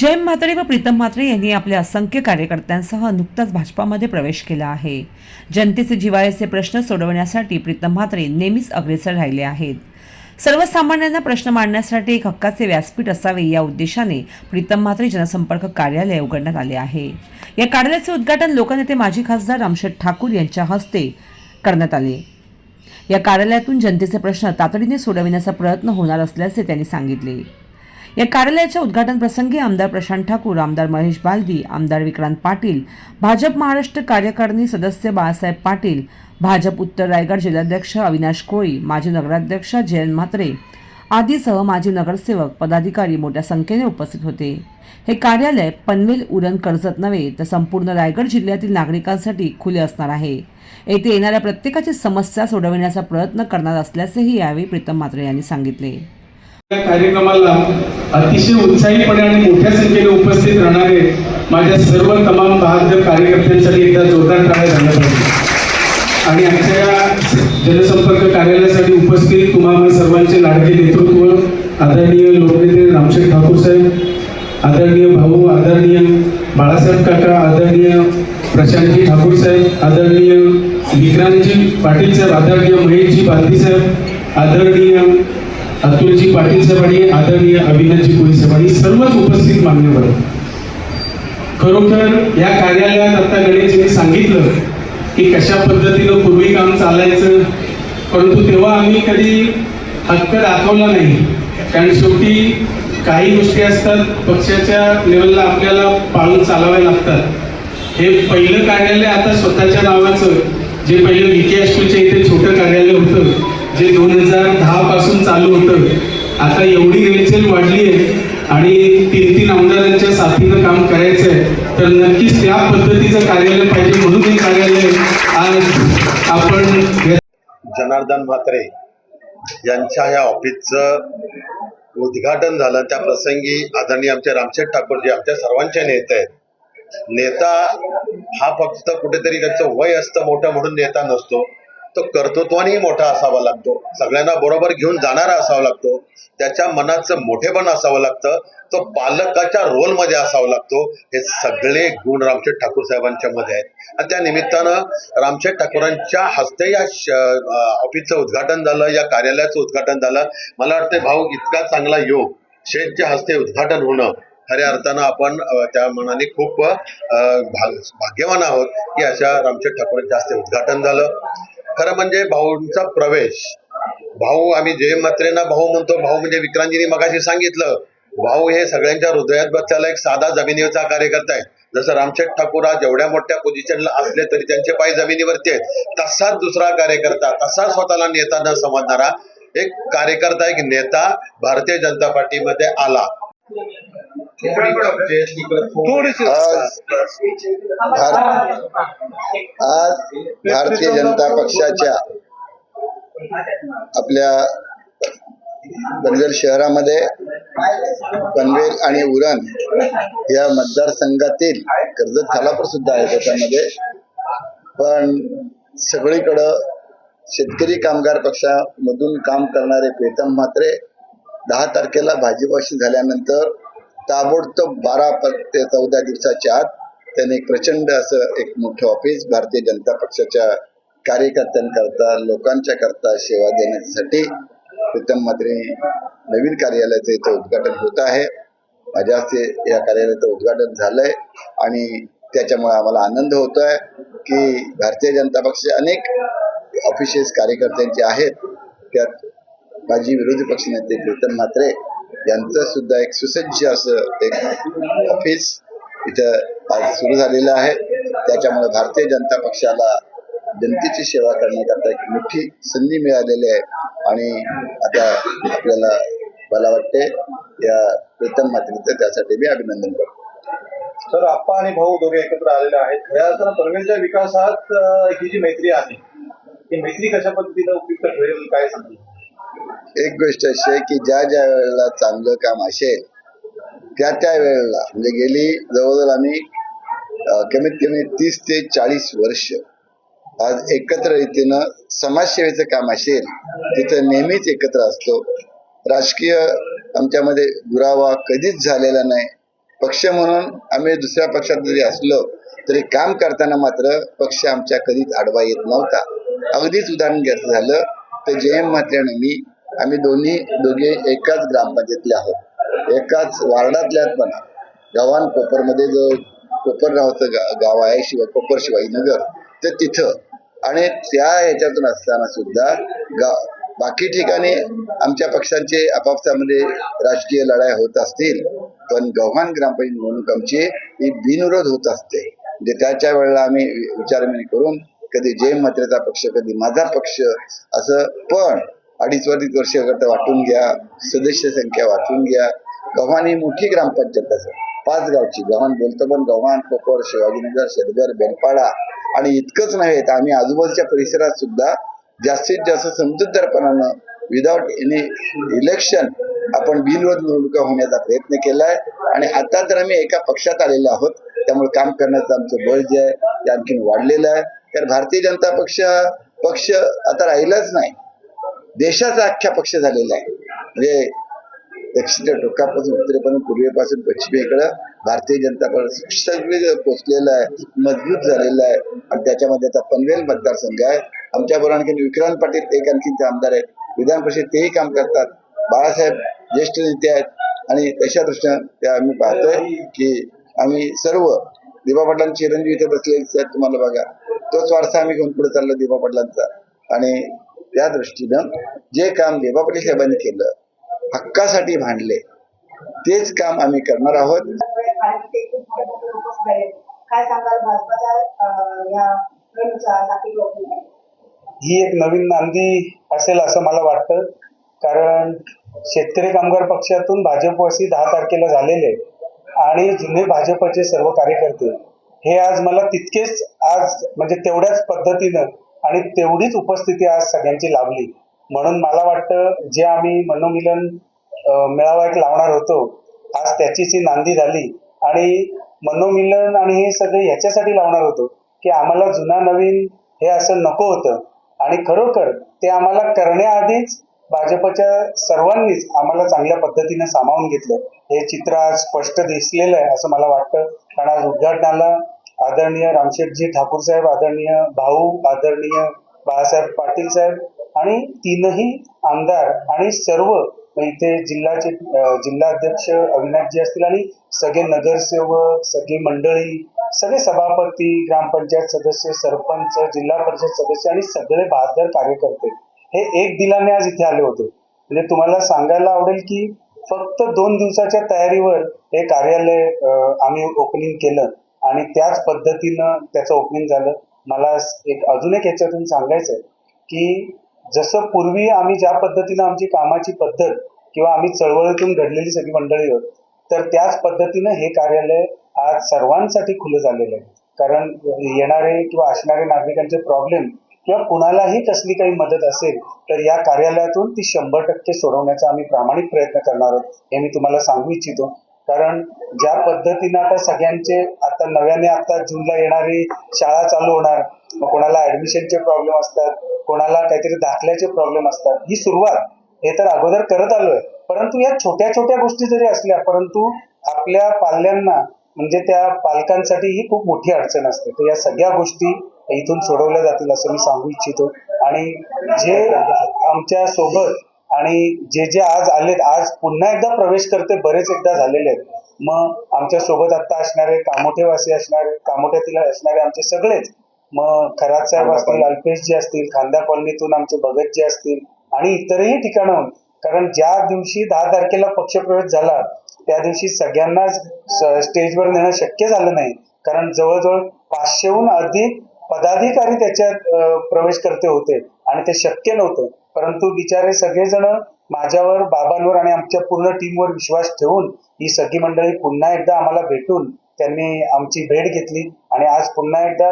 जयम म्हात्रे व प्रीतम म्हात्रे यांनी आपल्या असंख्य कार्यकर्त्यांसह नुकताच भाजपामध्ये प्रवेश केला आहे. जनतेचे जिवाळ्याचे प्रश्न सोडवण्यासाठी प्रीतम म्हात्रे नेहमीच अग्रेसर राहिले आहेत. सर्वसामान्यांना प्रश्न मांडण्यासाठी एक हक्काचे व्यासपीठ असावे या उद्देशाने प्रीतम म्हात्रे जनसंपर्क कार्यालय उघडण्यात आले आहे. या कार्यालयाचे उद्घाटन लोकनेते माजी खासदार रामशेठ ठाकूर यांच्या हस्ते करण्यात आले. या कार्यालयातून जनतेचे प्रश्न तातडीने सोडविण्याचा प्रयत्न होणार असल्याचे त्यांनी सांगितले. या कार्यालयाच्या उद्घाटन प्रसंगी आमदार प्रशांत ठाकूर आमदार महेश बालदी आमदार विक्रांत पाटील भाजप महाराष्ट्र कार्यकारिणी सदस्य बाळासाहेब पाटील भाजप उत्तर रायगड जिल्हाध्यक्ष अविनाश कोळी माजी नगराध्यक्ष जयंत म्हात्रे आदीसह माजी नगरसेवक पदाधिकारी मोठ्या संख्येने उपस्थित होते. हे कार्यालय पनवेल उरण कर्जत नव्हे तर संपूर्ण रायगड जिल्ह्यातील नागरिकांसाठी खुले असणार आहे. येथे येणाऱ्या प्रत्येकाची समस्या सोडविण्याचा प्रयत्न करणार असल्याचेही यावेळी प्रीतम म्हात्रे यांनी सांगितले. कार्यक्रमाला अतिशय उत्साहीपणे आणि मोठ्या संख्येने उपस्थित राहणारे माझ्या सर्व तमाम बहादर कार्यकर्त्यांसाठी एकदा जोरदार टाळ्या झाल्या पाहिजे आणि आमच्या या जनसंपर्क कार्यालयासाठी उपस्थित तुम्हाला सर्वांचे लाडके नेतृत्व आदरणीय लोकनेते रामशेठ ठाकूर साहेब आदरणीय भाऊ आदरणीय बाळासाहेब काका आदरणीय प्रशांतजी ठाकूर साहेब आदरणीय विक्रांतजी पाटील साहेब आदरणीय महेशजी बालदी साहेब आदरणीय अतुलजी पाटील साहेब आणि आदरणीय अविनाशजी कोळी साहेब आणि सर्वच उपस्थित मान्यवर. खरोखर या कार्यालयात आता गणेशजीने सांगितलं की कशा पद्धतीनं पूर्वी काम चालायचं परंतु तेव्हा आम्ही कधी हक्क दाखवला नाही. कारण शेवटी काही गोष्टी असतात पक्षाच्या लेवलला आपल्याला पाळून चालाव्या लागतात. हे पहिलं कार्यालय आता स्वतःच्या नावाचं जे पहिलं विके इथे छोटं कार्यालय होतं जे दोन हजार दहा पासून चालू होतं आता एवढी रेलचेल वाढली आहे आणि तीन तीन आमदारांच्या साथीनं काम करायचं आहे तर नक्कीच त्या पद्धतीचं कार्यालय पाहिजे म्हणून हे कार्यालय आज आपण जनार्दन म्हात्रे यांच्या ह्या ऑफिसचं उद्घाटन झालं. त्या प्रसंगी आदरणीय आमचे रामशेठ ठाकूर जे आमच्या सर्वांचे नेते आहेत. नेता हा फक्त कुठेतरी त्याचं वय असतं मोठं म्हणून नेता नसतो. तो कर्तृत्वानेही मोठा असावा लागतो. सगळ्यांना बरोबर घेऊन जाणारा असावा लागतो. त्याच्या मनाचं मोठेपण असावं लागतं. तो पालकाच्या रोलमध्ये असावा लागतो. हे सगळे गुण रामशेठ ठाकूर साहेबांच्या मध्ये आहेत. आणि त्या निमित्तानं रामशेठ ठाकूरांच्या हस्ते या श- ऑफिसचं उद्घाटन झालं या कार्यालयाचं उद्घाटन झालं. मला वाटतं भाऊ इतका चांगला योग शेठच्या हस्ते उद्घाटन होणं खऱ्या अर्थानं आपण त्या मनाने खूप भाग- भाग्यवान आहोत की अशा रामशेठ ठाकूरांच्या हस्ते उद्घाटन झालं. खरं म्हणजे भाऊंचा प्रवेश. भाऊ आम्ही जय मात्रेंना भाऊ म्हणतो भाऊ म्हणजे विक्रांतजींनी मगाशी सांगितलं भाऊ हे सगळ्यांच्या हृदयात बसलेला एक साधा जमिनीवरचा कार्यकर्ता आहे. जसं रामशेठ ठाकूर आज एवढ्या मोठ्या पोझिशनला असले तरी त्यांचे पाय जमिनीवरती आहेत. तसाच दुसरा कार्यकर्ता तसा स्वतःला नेता न समजणारा एक कार्यकर्ता एक नेता भारतीय जनता पार्टीमध्ये आला. आज आज भारतीय जनता पक्षाच्या आपल्या पनवेल शहरामध्ये पनवेल आणि उरण या मतदारसंघातील कर्जत खालापूर सुद्धा आहे त्याच्यामध्ये. पण सगळीकडं शेतकरी कामगार पक्षामधून काम करणारे प्रीतम म्हात्रे दहा तारखेला भाजीपाशी झाल्यानंतर ताबडतोब बारा ते चौदा दिवसाच्या आत त्याने एक प्रचंड असं एक मोठं ऑफिस भारतीय जनता पक्षाच्या कार्यकर्त्यांकरता लोकांच्या करता सेवा देण्यासाठी प्रीतम मात्रे नवीन कार्यालयाचं इथं उद्घाटन होत आहे. माझ्या हस्ते या कार्यालयाचं उद्घाटन झालंय आणि त्याच्यामुळे आम्हाला आनंद होतोय की भारतीय जनता पक्षाचे अनेक ऑफिसेस कार्यकर्त्यांचे आहेत. त्यात माजी विरोधी पक्षनेते प्रीतम म्हात्रे यांचं सुद्धा एक सुसज्ज असं एक ऑफिस इथं आज सुरू झालेलं आहे. त्याच्यामुळे भारतीय जनता पक्षाला जनतेची सेवा करण्याकरता एक मोठी संधी मिळालेली आहे. आणि आता आपल्याला मला वाटते या प्रथम म्हात्रेचं त्यासाठी मी अभिनंदन करतो. तर आप्पा आणि भाऊ दोघे एकत्र आलेले आहेत. खऱ्या असताना परमेशच्या विकासात ही जी मैत्री आहे ही मैत्री कशा पद्धतीनं उपयुक्त ठरेल काय सांगेल एक गोष्ट अशी आहे की ज्या ज्या वेळेला चांगलं काम असेल त्या त्या वेळेला. म्हणजे गेली जवळजवळ आम्ही कमीत कमी तीस ते चाळीस वर्ष आज एकत्र रीतीनं समाजसेवेचं काम असेल तिथं नेहमीच एकत्र असतो. राजकीय आमच्यामध्ये दुरावा कधीच झालेला नाही. पक्ष म्हणून आम्ही दुसऱ्या पक्षात जरी असलो तरी काम करताना मात्र पक्ष आमच्या कधीच आडवा येत नव्हता. अगदीच उदाहरण घ्यायचं झालं तर जयम म्हात्रे मी आम्ही दोन्ही दोघे एकाच ग्रामपंचायतीतले आहोत. एकाच वार्डातल्या पण गव्हाण कोपरमध्ये जो कोपर नावाचं गा गाव आहे शिवाय कोपर शिवाजीनगर तर तिथं. आणि त्या ह्याच्यातून असताना सुद्धा गा बाकी ठिकाणी आमच्या पक्षांचे आपापसामध्ये राजकीय लढाई होत असतील पण गव्हाण ग्रामपंचायत निवडणूक आमची ही बिनविरोध होत असते. म्हणजे त्याच्या वेळेला आम्ही विचारविणी करून कधी जय मात्रेचा पक्ष कधी माझा पक्ष असं पण अडीच अडीच वर्षाकरता वाटून घ्या सदस्य संख्या वाटून घ्या. गव्हाण ही मोठी ग्रामपंचायत असं पाच गावची. गव्हाण बोलतो पण गव्हाण कोपर शिवाजीनगर शेतगर बेलपाडा आणि इतकंच नव्हे तर आम्ही आजूबाजूच्या परिसरात सुद्धा जास्तीत जास्त समजूतदारपणानं विदाउट एनी इलेक्शन आपण बिनविरोध निवडणुका होण्याचा प्रयत्न केलाय. आणि आता तर आम्ही एका पक्षात आलेलो आहोत. त्यामुळे काम करण्याचं आमचं बळ जे आहे ते आणखीन वाढलेलं आहे. तर भारतीय जनता पक्ष पक्ष आता राहिलाच नाही. देशाचा अख्ख्या पक्ष झालेला आहे. म्हणजे दक्षिण टोकापासून उत्तरेपर्यंत पूर्वेपासून पश्चिमेकडं भारतीय जनता पक्ष सगळे पोचलेलं आहे मजबूत झालेलं आहे. आणि त्याच्यामध्ये आता पनवेल मतदारसंघ आहे. आमच्या बरोबर आणखी विक्रांत पाटील एक आणखीन आमदार आहेत. विधान परिषद तेही काम करतात. बाळासाहेब ज्येष्ठ नेते आहेत. आणि तशा दृष्टीनं ते आम्ही पाहतोय की आम्ही सर्व दिबा पाटलांची चिरंजीव इथे बसलेले आहेत. तुम्हाला बघा तोच वारसा आम्ही घेऊन पुढे चाललो दिबा पाटलांचा. आणि त्या दृष्टीनं जे काम दिबा पाटील साहेबांनी केलं हक्कासाठी भांडले तेच काम आम्ही करणार आहोत. ही एक नवीन नांदी असेल असं मला वाटतं. कारण शेतकरी कामगार पक्षातून भाजपवासी दहा तारखेला झालेले आणि जुने भाजपचे सर्व कार्यकर्ते हे आज मला तितकेच आज म्हणजे तेवढ्याच पद्धतीनं आणि तेवढीच उपस्थिती आज सगळ्यांची लाभली. म्हणून मला वाटतं जे आम्ही मनोमिलन मेळावा एक लावणार होतो आज त्याची जी नांदी झाली. आणि मनोमिलन आणि हे सगळे ह्याच्यासाठी लावणार होतो की आम्हाला जुना नवीन हे असं नको होतं. आणि खरोखर ते आम्हाला करण्याआधीच भाजपच्या सर्वांनीच आम्हाला चांगल्या पद्धतीने सामावून घेतलं. हे चित्र आज स्पष्ट दिसलेलं आहे असं मला वाटतं. कारण आज उद्घाटनाला आदरणीय रामशेठजी ठाकूर साहेब आदरणीय भाऊ आदरणीय बाळासाहेब पाटील साहेब आणि तीनही आमदार आणि सर्व इथे जिल्ह्याचे जिल्हा अध्यक्ष अविनाशजी असतील आणि सगळे नगरसेवक सगळी मंडळी सगळे सभापती ग्रामपंचायत सदस्य सरपंच जिल्हा परिषद सदस्य आणि सगळे बहादर कार्यकर्ते हे एक दिलाने आज इथे आले होते. म्हणजे तुम्हाला सांगायला आवडेल की फक्त दोन दिवसाच्या तयारीवर हे कार्यालय आम्ही ओपनिंग केलं. आणि त्याच पद्धतीनं त्याचं ओपनिंग झालं. मला एक अजून एक याच्यातून सांगायचं आहे की जसं पूर्वी आम्ही ज्या पद्धतीनं आमची कामाची पद्धत किंवा आम्ही चळवळीतून घडलेली सगळी मंडळी होत तर त्याच पद्धतीनं हे कार्यालय आज सर्वांसाठी खुलं झालेलं आहे. कारण येणारे किंवा असणारे नागरिकांचे प्रॉब्लेम किंवा कुणालाही कसली काही मदत असेल तर या कार्यालयातून ती शंभर टक्के सोडवण्याचा आम्ही प्रामाणिक प्रयत्न करणार आहोत हे मी तुम्हाला सांगू इच्छितो. कारण ज्या पद्धतीनं आता सगळ्यांचे आता नव्याने आता जूनला येणारी शाळा चालू होणार. मग कोणाला ऍडमिशनचे प्रॉब्लेम असतात कोणाला काहीतरी दाखल्याचे प्रॉब्लेम असतात. ही सुरुवात हे तर अगोदर करत आलोय. परंतु या छोट्या छोट्या गोष्टी जरी असल्या परंतु आपल्या पाल्यांना म्हणजे त्या पालकांसाठी ही खूप मोठी अडचण असते. तर या सगळ्या गोष्टी इथून सोडवल्या जातील असं मी सांगू इच्छितो. आणि जे आमच्यासोबत आणि जे जे आज आलेत आज पुन्हा एकदा प्रवेश करते बरेच एकदा झालेले आहेत. मग आमच्यासोबत आता असणारे कामोठेवासी असणारे कामोठ्यातील असणारे आमचे सगळेच मग खरात साहेब असतील अल्पेश जी असतील खांदा कॉलनीतून आमचे भगत जी असतील आणि इतरही ठिकाणाहून कारण ज्या दिवशी दहा तारखेला पक्षप्रवेश झाला त्या दिवशी सगळ्यांनाच स्टेजवर नेणं शक्य झालं नाही. कारण जवळजवळ पाचशेहून अधिक पदाधिकारी त्याच्यात प्रवेश करते होते आणि ते शक्य नव्हतं. परंतु बिचारे सगळेजण माझ्यावर बाबांवर आणि आमच्या पूर्ण टीमवर विश्वास ठेवून ही सगळी मंडळी पुन्हा एकदा आम्हाला भेटून त्यांनी आमची भेट घेतली आणि आज पुन्हा एकदा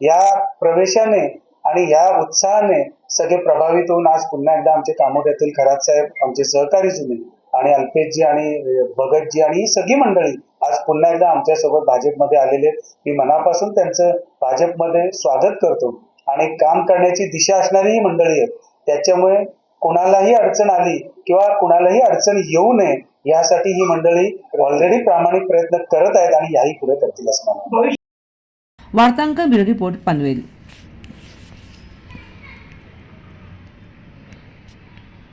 या प्रवेशाने आणि या उत्साहाने सगळे प्रभावित होऊन आज पुन्हा एकदा आमचे कामोट्यातील खरात साहेब आमचे सहकारी जुने आणि अल्पेशजी आणि भगतजी आणि ही सगळी मंडळी आज पुन्हा एकदा आमच्यासोबत भाजपमध्ये आलेले मी मनापासून त्यांचं भाजपमध्ये स्वागत करतो आणि काम करण्याची दिशा असणारी ही मंडळी आहेत. त्याच्यामुळे कुणालाही अडचण आली किंवा कुणालाही अडचण येऊ नये यासाठी ही मंडळी ऑलरेडी प्रामाणिक प्रयत्न करत आहेत आणि याही पुढे करतील असं मला वार्तांकन ब्युरो रिपोर्ट पनवेल.